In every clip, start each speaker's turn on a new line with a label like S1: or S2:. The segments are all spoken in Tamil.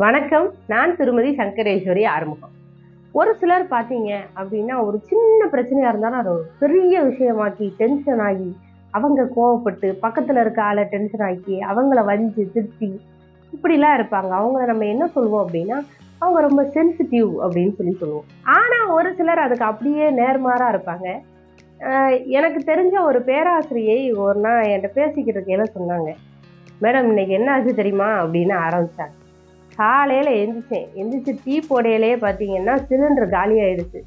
S1: வணக்கம் நான் திருமதி சங்கரேஸ்வரி ஆறுமுகம். ஒரு சிலர் பார்த்தீங்க அப்படின்னா ஒரு சின்ன பிரச்சனையாக இருந்தாலும் அதை ஒரு பெரிய விஷயமாக்கி டென்ஷன் ஆகி அவங்க கோவப்பட்டு பக்கத்தில் இருக்க ஆளை டென்ஷன் ஆக்கி அவங்கள வஞ்சி திருத்தி இப்படிலாம் இருப்பாங்க. அவங்கள நம்ம என்ன சொல்லுவோம் அப்படின்னா அவங்க ரொம்ப சென்சிட்டிவ் அப்படின்னு சொல்லி சொல்லுவோம் ஆனால் ஒரு சிலர் அதுக்கு அப்படியே நேர்மாறாக இருப்பாங்க. எனக்கு தெரிஞ்ச ஒரு பேராசிரியை ஒரு நாள் என்கிட்ட பேசிக்கிட்டு இருக்கையில சொன்னாங்க. மேடம் இன்னைக்கு என்ன ஆச்சு தெரியுமா? அப்படின்னு ஆரம்பித்தாங்க காலையில் எந்திரிச்சேன். எந்திரிச்சு டீ போடையிலே பார்த்தீங்கன்னா சிலிண்டர் காலி ஆயிடுச்சு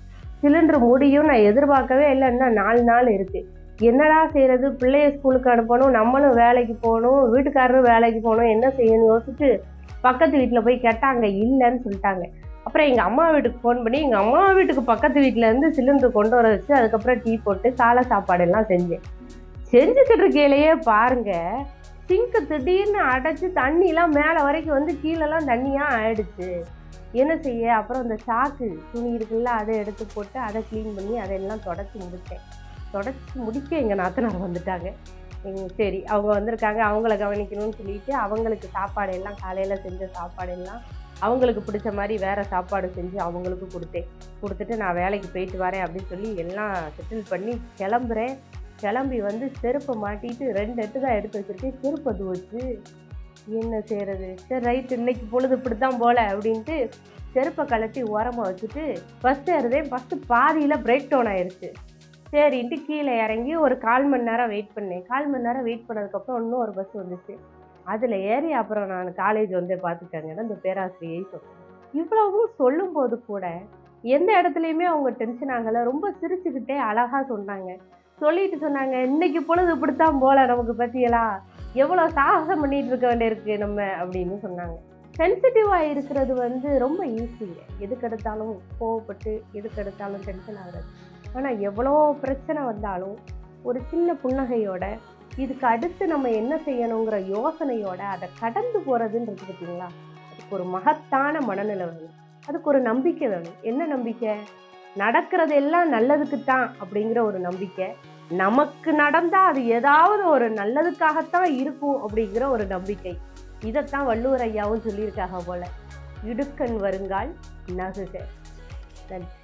S1: சிலிண்டர் முடியும் நான் எதிர்பார்க்கவே இல்லை. இன்னும் நாலு நாள் இருக்குது என்னடா செய்கிறது பிள்ளைய ஸ்கூலுக்கு அனுப்பணும். நம்மளும் வேலைக்கு போகணும். வீட்டுக்காரரும் வேலைக்கு போகணும். என்ன செய்யணும்னு யோசிச்சு பக்கத்து வீட்டில் போய் கேட்டாங்க. இல்லைன்னு சொல்லிட்டாங்க. அப்புறம் எங்கள் அம்மா வீட்டுக்கு ஃபோன் பண்ணி எங்கள் அம்மா வீட்டுக்கு பக்கத்து வீட்டில் இருந்து சிலிண்டர் கொண்டு வர வச்சு அதுக்கப்புறம் டீ போட்டு காலை சாப்பாடு எல்லாம் செஞ்சேன். செஞ்சுக்கிட்டு இருக்கையிலேயே பாருங்கள் சிங்க்கு திடீர்னு அடைச்சி தண்ணிலாம் மேலே வரைக்கும் வந்து கீழெல்லாம் தண்ணியாக ஆயிடுச்சு. என்ன செய்ய? அப்புறம் அந்த சாக்கு துணி இருக்குல்ல அதை எடுத்து போட்டு அதை க்ளீன் பண்ணி அதெல்லாம் தொடச்சி முடித்தேன் தொடச்சி முடிக்க எங்கள் நாத்தனார் வந்துட்டாங்க. சரி அவங்க வந்திருக்காங்க. அவங்கள கவனிக்கணும்னு சொல்லிட்டு அவங்களுக்கு சாப்பாடு எல்லாம் காலையில் செஞ்ச சாப்பாடு எல்லாம் அவங்களுக்கு பிடிச்ச மாதிரி வேறு சாப்பாடு செஞ்சு அவங்களுக்கு கொடுத்தேன். கொடுத்துட்டு நான் வேலைக்கு போயிட்டு வரேன் அப்படின்னு சொல்லி எல்லாம் செட்டில் பண்ணி கிளம்புறேன். கிளம்பி வந்து செருப்பை மாட்டிட்டு ரெண்டு எட்டு தான் எடுத்து வச்சுருக்கேன். செருப்பை துவச்சு என்ன செய்கிறது சரி ரைட் இன்னைக்கு பொழுது இப்படித்தான் போல அப்படின்ட்டு செருப்பை கழட்டி ஓரமாக வச்சுட்டு பஸ் ஏறுதேன் பஸ்ஸு பாதியில் பிரேக் டவுன் ஆயிடுச்சு சரின்ட்டு கீழே இறங்கி ஒரு கால் மணி நேரம் வெயிட் பண்ணேன். கால் மணி நேரம் வெயிட் பண்ணதுக்கப்புறம் இன்னும் ஒரு பஸ் வந்துச்சு. அதில் ஏறி அப்புறம் நான் காலேஜ் வந்து பார்த்துட்டேங்க இந்த பேராசிரியை சொன்னேன் இவ்வளவும் சொல்லும்போது கூட எந்த இடத்துலையுமே அவங்க டென்ஷன் ஆகலை. ரொம்ப சிரிச்சுக்கிட்டே அழகாக சொன்னாங்க. சொல்லிட்டு சொன்னாங்க இன்னைக்கு பொழுது இப்படித்தான் போல நமக்கு பற்றியலாம் எவ்வளோ சாகசம் பண்ணிட்டு இருக்க வேண்டியிருக்கு நம்ம? அப்படின்னு சொன்னாங்க. சென்சிட்டிவாக இருக்கிறது வந்து ரொம்ப ஈஸிங்க எதுக்கெடுத்தாலும் கோவப்பட்டு எதுக்கெடுத்தாலும் டென்ஷன் ஆகுறது. ஆனால் எவ்வளோ பிரச்சனை வந்தாலும் ஒரு சின்ன புன்னகையோட இதுக்கு அடுத்து நம்ம என்ன செய்யணுங்கிற யோசனையோட அதை கடந்து போகிறதுன்றது பார்த்தீங்களா அதுக்கு ஒரு மகத்தான மனநிலை வேணும். அதுக்கு ஒரு நம்பிக்கை வேணும். என்ன நம்பிக்கை? நடக்கிறதெல்லாம் நல்லதுக்கு தான் அப்படிங்கிற ஒரு நம்பிக்கை. நமக்கு நடந்தால் அது ஏதாவது ஒரு நல்லதுக்காகத்தான் இருக்கும் அப்படிங்கிற ஒரு நம்பிக்கை. இதைத்தான் வள்ளுவர் ஐயாவும் சொல்லியிருக்காங்க போல இடுக்கண் வருங்கால் நகுக. நன்றி.